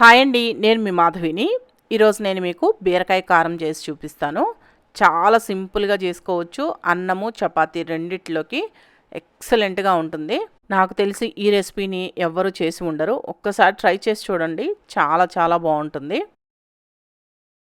Hi అండి నేను మీ మాధవిని. ఈరోజు నేను మీకు బీరకాయ కారం చేసి చూపిస్తాను. చాలా సింపుల్గా చేసుకోవచ్చు. అన్నము చపాతీ రెండిట్లోకి ఎక్సలెంట్గా ఉంటుంది. నాకు తెలిసి ఈ రెసిపీని ఎవ్వరూ చేసి ఉండరు. ఒక్కసారి ట్రై చేసి చూడండి. చాలా చాలా బాగుంటుంది.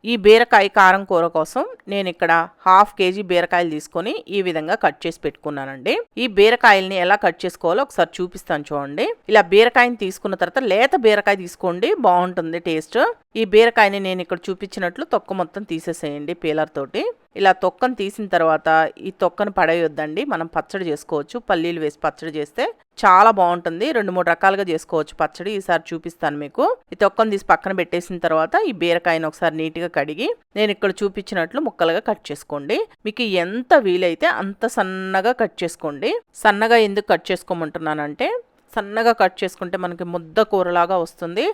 ఈ బీరకాయ కారం కూర కోసం నేను ఇక్కడ హాఫ్ కేజీ బీరకాయలు తీసుకొని ఈ విధంగా కట్ చేసి పెట్టుకున్నానండి. ఈ బీరకాయల్ని ఎలా కట్ చేసుకోవాలో ఒకసారి చూపిస్తాను చూడండి. ఇలా బీరకాయని తీసుకున్న తర్వాత లేత బీరకాయ తీసుకోండి బాగుంటుంది టేస్ట్. ఈ బీరకాయని నేను ఇక్కడ చూపించినట్లు తొక్క మొత్తం తీసేసేయండి పీలర్ తోటి. ఇలా తొక్కను తీసిన తర్వాత ఈ తొక్కను పడేయొద్దండి. మనం పచ్చడి చేసుకోవచ్చు. పల్లీలు వేసి పచ్చడి చేస్తే చాలా బాగుంటుంది. రెండు మూడు రకాలుగా చేసుకోవచ్చు పచ్చడి. ఈసారి చూపిస్తాను మీకు. ఈ తొక్కను తీసి పక్కన పెట్టేసిన తర్వాత ఈ బీరకాయను ఒకసారి నీట్గా కడిగి నేను ఇక్కడ చూపించినట్లు ముక్కలుగా కట్ చేసుకోండి. మీకు ఎంత వీలైతే అంత సన్నగా కట్ చేసుకోండి. సన్నగా ఎందుకు కట్ చేసుకోమంటున్నానంటే సన్నగా కట్ చేసుకుంటే మనకి ముద్ద కూరలాగా వస్తుంది.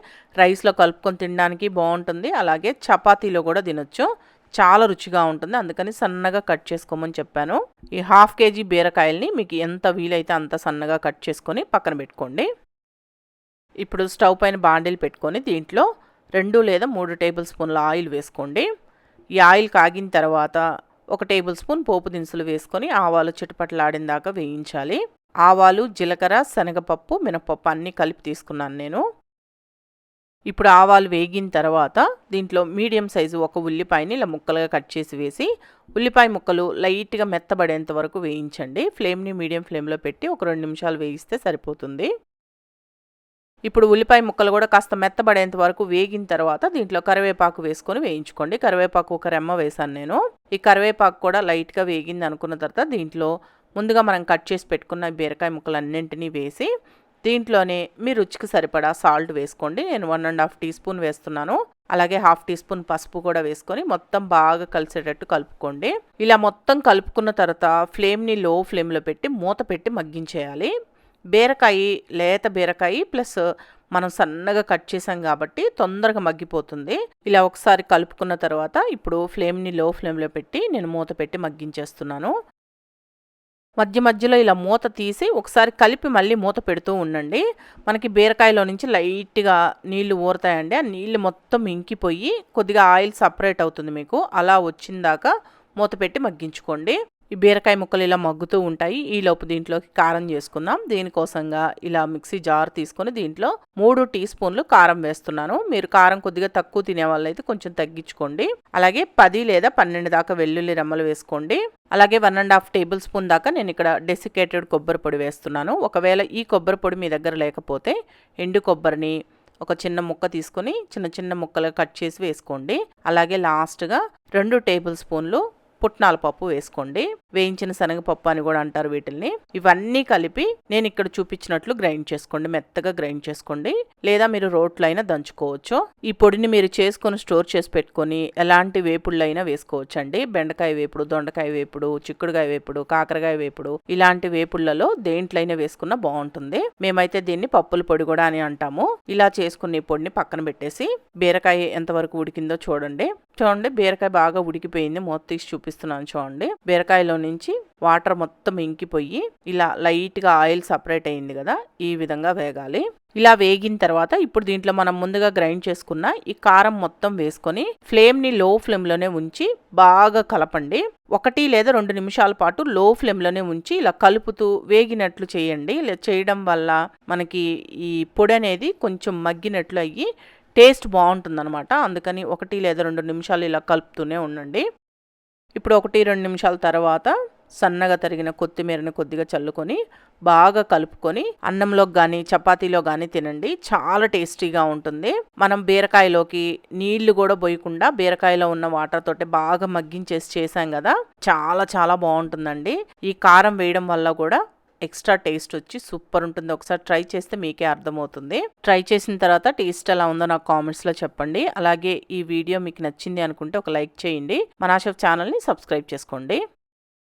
రైస్లో కలుపుకొని తినడానికి బాగుంటుంది. అలాగే చపాతీలో కూడా తినొచ్చు. చాలా రుచిగా ఉంటుంది. అందుకని సన్నగా కట్ చేసుకోమని చెప్పాను. ఈ హాఫ్ కేజీ బీరకాయల్ని మీకు ఎంత వీలైతే అంత సన్నగా కట్ చేసుకొని పక్కన పెట్టుకోండి. ఇప్పుడు స్టవ్ పైన బాండీలు పెట్టుకొని దీంట్లో రెండు లేదా మూడు టేబుల్ స్పూన్ల ఆయిల్ వేసుకోండి. ఈ ఆయిల్ కాగిన తర్వాత ఒక టేబుల్ స్పూన్ పోపు దినుసులు వేసుకొని ఆవాలు చిటపట్లాడిన దాకా వేయించాలి. ఆవాలు జీలకర్ర శనగపప్పు మినపప్పు అన్నీ కలిపి తీసుకున్నాను నేను. ఇప్పుడు ఆవాలు వేగిన తర్వాత దీంట్లో మీడియం సైజు ఒక ఉల్లిపాయని ఇలా ముక్కలుగా కట్ చేసి వేసి ఉల్లిపాయ ముక్కలు లైట్గా మెత్తబడేంత వరకు వేయించండి. ఫ్లేమ్ని మీడియం ఫ్లేమ్లో పెట్టి ఒక రెండు నిమిషాలు వేయిస్తే సరిపోతుంది. ఇప్పుడు ఉల్లిపాయ ముక్కలు కూడా కాస్త మెత్తబడేంత వరకు వేగిన తర్వాత దీంట్లో కరివేపాకు వేసుకొని వేయించుకోండి. కరివేపాకు ఒక రెమ్మ వేసాను నేను. ఈ కరివేపాకు కూడా లైట్గా వేగింది అనుకున్న తర్వాత దీంట్లో ముందుగా మనం కట్ చేసి పెట్టుకున్న బీరకాయ ముక్కలు అన్నింటినీ వేసి దీంట్లోనే మీ రుచికి సరిపడా సాల్ట్ వేసుకోండి. నేను one and half tea spoon వేస్తున్నాను. అలాగే హాఫ్ టీ స్పూన్ పసుపు కూడా వేసుకొని మొత్తం బాగా కలిసేటట్టు కలుపుకోండి. ఇలా మొత్తం కలుపుకున్న తర్వాత ఫ్లేమ్ని లో ఫ్లేమ్లో పెట్టి మూత పెట్టి మగ్గించేయాలి. బీరకాయ లేత బీరకాయ ప్లస్ మనం సన్నగా కట్ చేసాం కాబట్టి తొందరగా మగ్గిపోతుంది. ఇలా ఒకసారి కలుపుకున్న తర్వాత ఇప్పుడు ఫ్లేమ్ని లో ఫ్లేమ్లో పెట్టి నేను మూత పెట్టి మగ్గించేస్తున్నాను. మధ్య మధ్యలో ఇలా మూత తీసి ఒకసారి కలిపి మళ్ళీ మూత పెడుతూ ఉండండి. మనకి బీరకాయలో నుంచి లైట్గా నీళ్ళు ఊరుతాయండి. ఆ నీళ్ళు మొత్తం ఇంకిపోయి కొద్దిగా ఆయిల్ సపరేట్ అవుతుంది మీకు. అలా వచ్చిందాక మూత పెట్టి మగ్గించుకోండి. ఈ బీరకాయ ముక్కలు ఇలా మగ్గుతూ ఉంటాయి. ఈ లోపు దీంట్లోకి కారం చేసుకుందాం. దీనికోసంగా ఇలా మిక్సీ జార్ తీసుకొని దీంట్లో మూడు టీ స్పూన్లు కారం వేస్తున్నాను. మీరు కారం కొద్దిగా తక్కువ తినే వాళ్ళైతే కొంచెం తగ్గించుకోండి. అలాగే పది లేదా పన్నెండు దాకా వెల్లుల్లి రెమ్మలు వేసుకోండి. అలాగే one and half table spoon దాకా నేను ఇక్కడ డెసికేటెడ్ కొబ్బరి పొడి వేస్తున్నాను. ఒకవేళ ఈ కొబ్బరి పొడి మీ దగ్గర లేకపోతే ఎండు కొబ్బరిని ఒక చిన్న ముక్క తీసుకొని చిన్న చిన్న ముక్కలుగా కట్ చేసి వేసుకోండి. అలాగే లాస్ట్గా రెండు టేబుల్ స్పూన్లు పుట్నాల పప్పు వేసుకోండి. వేయించిన శనగపప్పు అని కూడా అంటారు వీటిల్ని. ఇవన్నీ కలిపి నేను ఇక్కడ చూపించినట్లు గ్రైండ్ చేసుకోండి. మెత్తగా గ్రైండ్ చేసుకోండి. లేదా మీరు రోట్లో అయినా దంచుకోవచ్చు. ఈ పొడిని మీరు చేసుకొని స్టోర్ చేసి పెట్టుకొని ఎలాంటి వేపుళ్ళు అయినా వేసుకోవచ్చు అండి బెండకాయ వేపుడు దొండకాయ వేపుడు చిక్కుడుకాయ వేపుడు కాకరకాయ వేపుడు ఇలాంటి వేపుళ్ళలో దేంట్లైనా వేసుకున్న బాగుంటుంది. మేమైతే దీన్ని పప్పుల పొడి కూడా అని అంటాము. ఇలా చేసుకున్న ఈ పొడిని పక్కన పెట్టేసి బీరకాయ ఎంతవరకు ఉడికిందో చూడండి. చూడండి బీరకాయ బాగా ఉడికిపోయింది. మూత తీసి చూపిస్తున్నాను చూడండి. బీరకాయలో నుంచి వాటర్ మొత్తం ఇంకిపోయి ఇలా లైట్గా ఆయిల్ సపరేట్ అయింది కదా ఈ విధంగా వేగాలి. ఇలా వేగిన తర్వాత ఇప్పుడు దీంట్లో మనం ముందుగా గ్రైండ్ చేసుకున్న ఈ కారం మొత్తం వేసుకొని ఫ్లేమ్ని లో ఫ్లేమ్లోనే ఉంచి బాగా కలపండి. ఒకటి లేదా రెండు నిమిషాల పాటు లో ఫ్లేమ్లోనే ఉంచి ఇలా కలుపుతూ వేగినట్లు చేయండి. ఇలా చేయడం వల్ల మనకి ఈ పొడి అనేది కొంచెం మగ్గినట్లు అయ్యి టేస్ట్ బాగుంటుందన్నమాట. అందుకని ఒకటి లేదా రెండు నిమిషాలు ఇలా కలుపుతూనే ఉండండి. ఇప్పుడు ఒకటి రెండు నిమిషాల తర్వాత సన్నగా తరిగిన కొత్తిమీరను కొద్దిగా చల్లుకొని బాగా కలుపుకొని అన్నంలోకి కానీ చపాతీలో కానీ తినండి. చాలా టేస్టీగా ఉంటుంది. మనం బీరకాయలోకి నీళ్ళు కూడా పోయకుండా బీరకాయలో ఉన్న వాటర్ తోటి బాగా మగ్గించేసి చేసాం కదా. చాలా చాలా బాగుంటుందండి. ఈ కారం వేయడం వల్ల కూడా ఎక్స్ట్రా టేస్ట్ వచ్చి సూపర్ ఉంటుంది. ఒకసారి ట్రై చేస్తే మీకే అర్థమవుతుంది. ట్రై చేసిన తర్వాత టేస్ట్ ఎలా ఉందో నాకు కామెంట్స్లో చెప్పండి. అలాగే ఈ వీడియో మీకు నచ్చింది అనుకుంటే ఒక లైక్ చేయండి. మనాషఫ్ ఛానల్ని సబ్స్క్రైబ్ చేసుకోండి.